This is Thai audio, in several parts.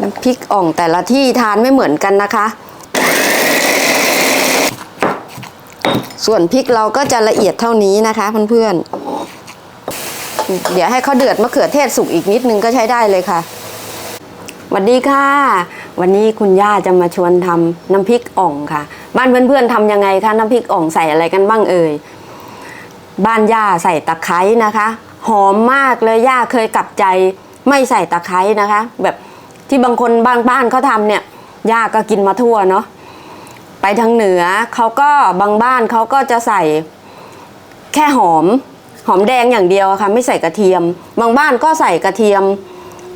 น้ำพริกอ่องแต่ละที่ทานไม่เหมือนกันนะคะ ส่วนพริกเราก็จะละเอียดเท่านี้นะคะเพื่อนๆ เดี๋ยวให้เขาเดือดมะเขือเทศสุกอีกนิดนึงก็ใช้ได้เลยค่ะสวัสดีค่ะ วันนี้คุณย่าจะมาชวนทำน้ำพริกอ่องค่ะ บ้านเพื่อนๆทำยังไงคะน้ำพริกอ่องใส่อะไรกันบ้างเอ่ยบ้านย่าใส่ตะไคร้นะคะ หอมมากเลยย่าเคยกลับใจไม่ใส่ตะไคร้นะคะ แบบ ที่บางคนบางบ้านเขาทำเนี่ยย่าก็กินมาทั่วเนาะไปทางเหนือเขาก็บางบ้านเขาก็จะใส่แค่หอม หอมแดงอย่างเดียวค่ะ ไม่ใส่กระเทียม บางบ้านก็ใส่กระเทียม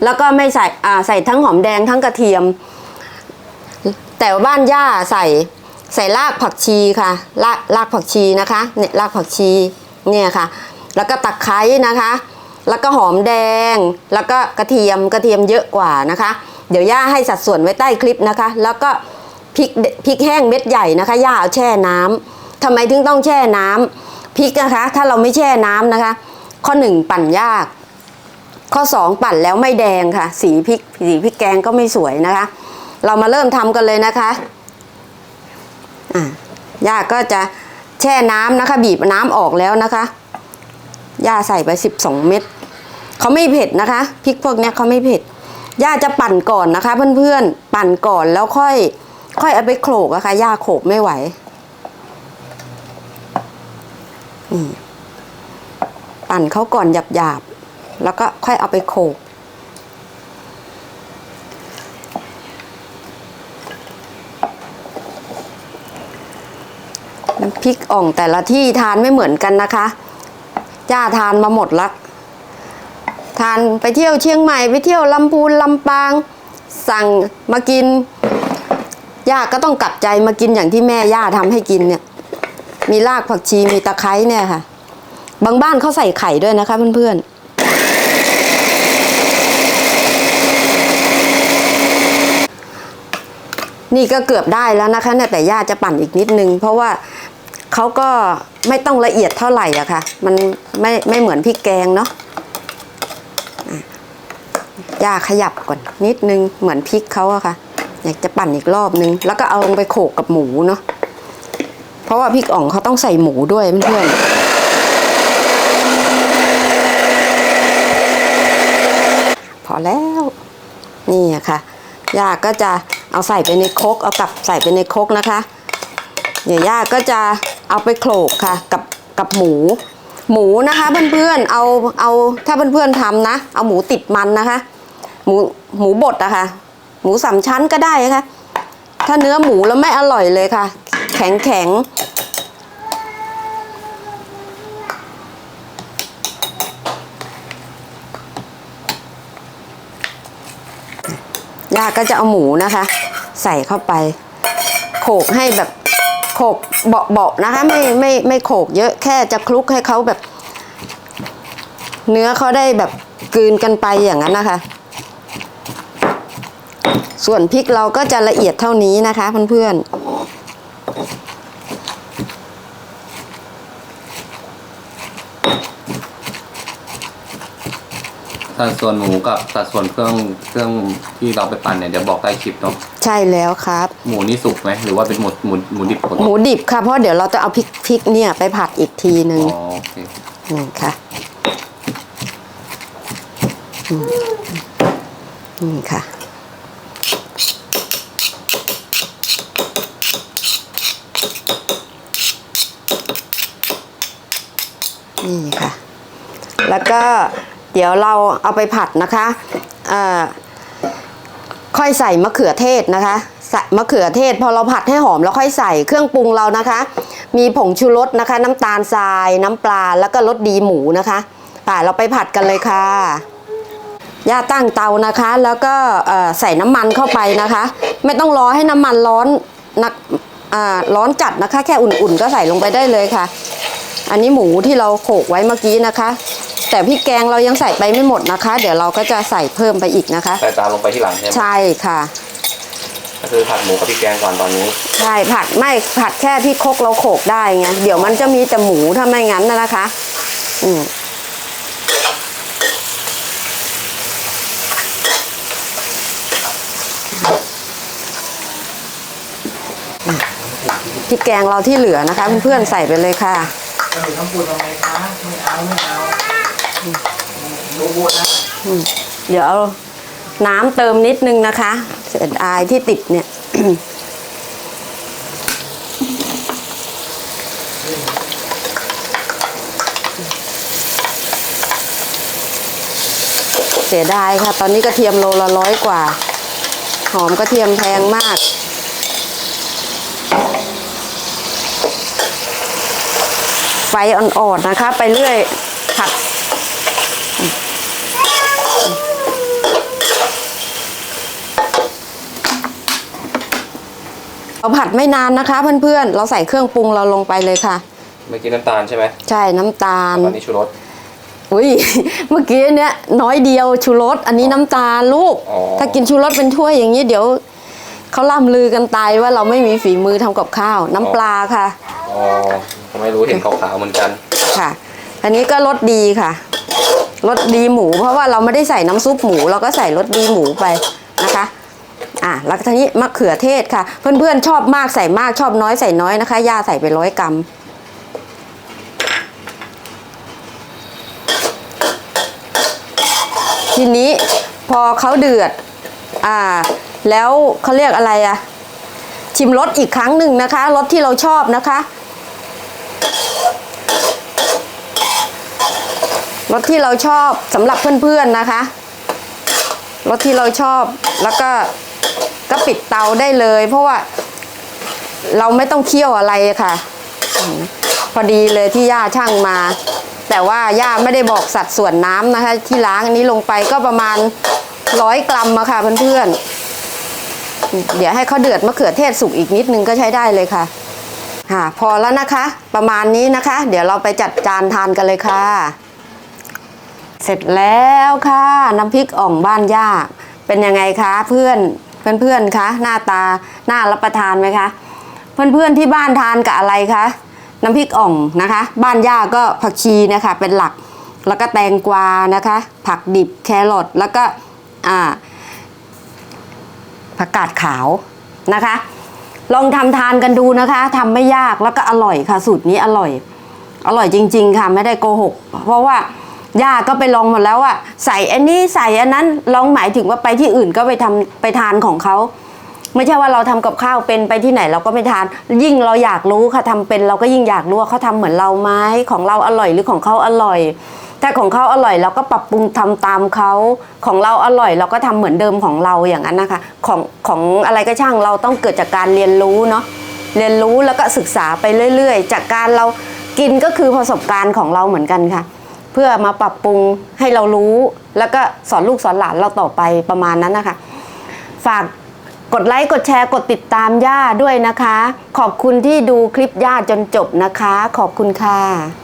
แล้วก็ไม่ใส่อ่าใส่ทั้งหอมแดงทั้งกระเทียม แต่บ้านย่าใส่ใส่รากผักชีค่ะรากรากผักชีนะคะเนี่ยรากผักชีเนี่ยค่ะ แล้วก็ตะไคร้นะคะ แล้วก็หอมแดง แล้วก็กระเทียมกระเทียมเยอะกว่านะคะ เดี๋ยวย่าให้สัดส่วนไว้ใต้คลิปนะคะ แล้วก็พริกพริกแห้งเม็ดใหญ่นะคะย่าเอาแช่น้ำทำไมถึงต้องแช่น้ำพริกนะคะ ถ้าเราไม่แช่น้ำนะคะ ข้อหนึ่งปั่นยาก ข้อสองปั่นแล้วไม่แดงค่ะ สีพริกสีพริกแกงก็ไม่สวยนะคะ เรามาเริ่มทำกันเลยนะคะอะย่าก็จะแช่น้ำนะคะ บีบน้ำออกแล้วนะคะย่าใส่ไปสิบสองเม็ดเขาไม่เผ็ดนะคะพริกพวกนี้เขาไม่เผ็ด ย่าจะปั่นก่อนนะคะ เพื่อนๆ ปั่นก่อนแล้วค่อย ค่อยเอาไปโขลกอะคะ่ะย่าโขลกไม่ไหวปั่นเขาก่อนหยาบๆ แล้วก็ค่อยเอาไปโขลกน้ำพริกอ่องแต่ละที่ทานไม่เหมือนกันนะคะ จ้าทานมาหมดละ ทานไปเที่ยวเชียงใหม่ไปเที่ยวลำพูนลำปาง สั่งมากินย่าก็ต้องกลับใจมากินอย่างที่แม่ย่าทำให้กินเนี่ย มีรากผักชีมีตะไคร้เนี่ยค่ะ บางบ้านเขาใส่ไข่ด้วยนะคะเพื่อนๆนี่ก็เกือบได้แล้วนะคะเนี่ยแต่ย่าจะปั่นอีกนิดนึง เพราะว่าเขาก็ไม่ต้องละเอียดเท่าไหร่อะค่ะ มันไม่ไม่เหมือนพริกแกงเนาะอะ ย่าขยับก่อนนิดนึงเหมือนพริกเขาอะค่ะ อยากจะปั่นอีกรอบนึง แล้วก็เอาลงไปโขกกับหมูเนาะเพราะว่าพริกอ่องเขาต้องใส่หมูด้วยเพื่อนพอแล้ว นี่อะค่ะย่าก็จะเอาใส่ไปในครกเอากลับใส่ไปในครกนะคะเดี๋ยวย่าก็จะเอาไปโขลกค่ะ กับกับหมู หมูนะคะเพื่อนๆเอาเอาถ้าเพื่อนๆทำนะ เอาหมูติดมันนะคะ หมูหมูบดอะค่ะ หมูสามชั้นก็ได้นะคะถ้าเนื้อหมูแล้วไม่อร่อยเลยค่ะ แข็งแข็งย่าก็จะเอาหมูนะคะ ใส่เข้าไป โขกให้แบบโขกเบาๆนะคะ ไม่ไม่ไม่โขกเยอะแค่จะคลุกให้เขาแบบ เนื้อเขาได้แบบกลืนกันไปอย่างนั้นนะคะ ส่วนพริกเราก็จะละเอียดเท่านี้นะคะเพื่อนสัดส่วนหมูกับสัดส่วนเครื่องเครื่องที่เราไปปั่นเนี่ยเดี๋ยวบอกใต้คลิปเนาะๆใช่แล้วครับ หมูนี่สุกไหมหรือว่าเป็นหมูหมูหมูดิบปกหติมูดิบค่ะเพราะเดี๋ยวเราจะเอาพริกพริกเนี่ยไปผัดอีกทีหนึ่งอ๋อโอเคนี่ค่ะอืมนี่ค่ะ นี่ค่ะ แล้วก็เดี๋ยวเราเอาไปผัดนะคะอ่อค่อยใส่มะเขือเทศนะคะใส่มะเขือเทศ พอเราผัดให้หอมแล้วค่อยใส่เครื่องปรุงเรานะคะ มีผงชูรสนะคะ น้ำตาลทราย น้ำปลาแล้วก็รสดีหมูนะคะป่าเราไปผัดกันเลยค่ะย่าตั้งเตานะคะ แล้วก็เอ่อใส่น้ำมันเข้าไปนะคะ ไม่ต้องรอให้น้ำมันร้อนนักอ่าร้อนจัดนะคะ แค่อุ่นๆ ก็ใส่ลงไปได้เลยค่ะ อันนี้หมูที่เราโขลกไว้เมื่อกี้นะคะ แต่พี่แกงเรายังใส่ไปไม่หมดนะคะ เดี๋ยวเราก็จะใส่เพิ่มไปอีกนะคะ ใส่ตามลงไปที่หลังใช่ไหมใช่ค่ะ ก็คือผัดหมูกับพี่แกงก่อนตอนนี้ ใช่ผัดไม่ผัดแค่ที่คกเราโขกได้ไงเดี๋ยวมันจะมีแต่หมูถ้าไม่งั้นนะนะคะ อืมพี่แกงเราที่เหลือนะคะ เพื่อนๆใส่ไปเลยค่ะ เออทำปูตทำไหมคะ ไม่เอา ไม่เอา เดี๋ยวเอาน้ำเติมนิดนึงนะคะเศษอายที่ติดเนี่ยเสียดายค่ะ ตอนนี้กระเทียมโลละร้อยกว่า หอมกระเทียมแพงมาก ไฟอ่อนๆนะคะ ไปเรื่อยผัด เราผัดไม่นานนะคะ เพื่อนๆ เราใส่เครื่องปรุงเราลงไปเลยค่ะ เมื่อกี้น้ำตาลใช่ไหมใช่น้ำตาลตอนนี้ชูรสอุ้ยเมื่อกี้เนี้ยน้อยเดียวชูรสอันนี้น้ำตาลลูก อ๋อถ้ากินชูรสเป็นถ้วยอย่างนี้เดี๋ยวเขาล่ำลือกันตายว่าเราไม่มีฝีมือทำกับข้าว น้ำปลาค่ะอ๋อผมไม่รู้เห็นขาวๆเหมือนกัน ค่ะ อันนี้ก็รสดีค่ะรสดีหมู เพราะว่าเราไม่ได้ใส่น้ำซุปหมู เราก็ใส่รสดีหมูไปนะคะ อะแล้วทีนี้มะเขือเทศค่ะ เพื่อนๆชอบมากใส่มากชอบน้อยใส่น้อยนะคะย่าใส่ไปร้อยกรัมทีนี้พอเขาเดือด อ่า แล้วเขาเรียกอะไรอะชิมรสอีกครั้งหนึ่งนะคะรสที่เราชอบนะคะรสที่เราชอบสำหรับเพื่อนๆนะคะรสที่เราชอบแล้วก็ ก็ปิดเตาได้เลย เพราะว่าเราไม่ต้องเคี่ยวอะไรค่ะ พอดีเลยที่ย่าช่างมา แต่ว่าย่าไม่ได้บอกสัดส่วนน้ำนะคะ ที่ล้างอันนี้ลงไปก็ประมาณร้อยกรัมอะค่ะเพื่อนๆ เดี๋ยวให้เขาเดือดมะเขือเทศสุกอีกนิดนึงก็ใช้ได้เลยค่ะค่ะพอแล้วนะคะ ประมาณนี้นะคะ เดี๋ยวเราไปจัดจานทานกันเลยค่ะ เสร็จแล้วค่ะ น้ำพริกอ่องบ้านย่าเป็นยังไงคะเพื่อน เพื่อนๆคะหน้าตาน่ารับประทานไหมคะเพื่อนเพื่อนๆที่บ้านทานกับอะไรคะน้ำพริกอ่องนะคะ บ้านย่าก็ผักชีนะคะเป็นหลัก แล้วก็แตงกวานะคะ ผักดิบแครอทแล้วก็อ่าผักกาดขาวนะคะ ลองทำทานกันดูนะคะทำไม่ยากแล้วก็อร่อยค่ะสูตรนี้อร่อย อร่อยจริง ๆ ค่ะไม่ได้โกหก เพราะว่า ย่าก็ไปลองหมดแล้วอะใส่อันนี้ใส่อันนั้นลองหมายถึงว่าไปที่อื่นก็ไปทำไปทานของเขาไม่ใช่ว่าเราทำกับข้าวเป็นไปที่ไหนเราก็ไม่ทาน ยิ่งเราอยากรู้ค่ะทำเป็นเราก็ยิ่งอยากรู้ว่าเขาทำเหมือนเราไหมของเราอร่อยหรือของเขาอร่อย ถ้าของเขาอร่อยเราก็ปรับปรุงทำตามเขาของเราอร่อย เราก็ทำเหมือนเดิมของเราอย่างนั้นนะคะ ของของอะไรก็ช่างเราต้องเกิดจากการเรียนรู้เนาะเรียนรู้แล้วก็ศึกษาไปเรื่อย ๆ จากการเรากินก็คือประสบการณ์ของเราเหมือนกันค่ะ เพื่อมาปรับปรุงให้เรารู้ แล้วก็สอนลูกสอนหลานเราต่อไปประมาณนั้นนะคะ ฝากกดไลค์กดแชร์กดติดตามย่าด้วยนะคะ ขอบคุณที่ดูคลิปย่าจนจบนะคะ ขอบคุณค่ะ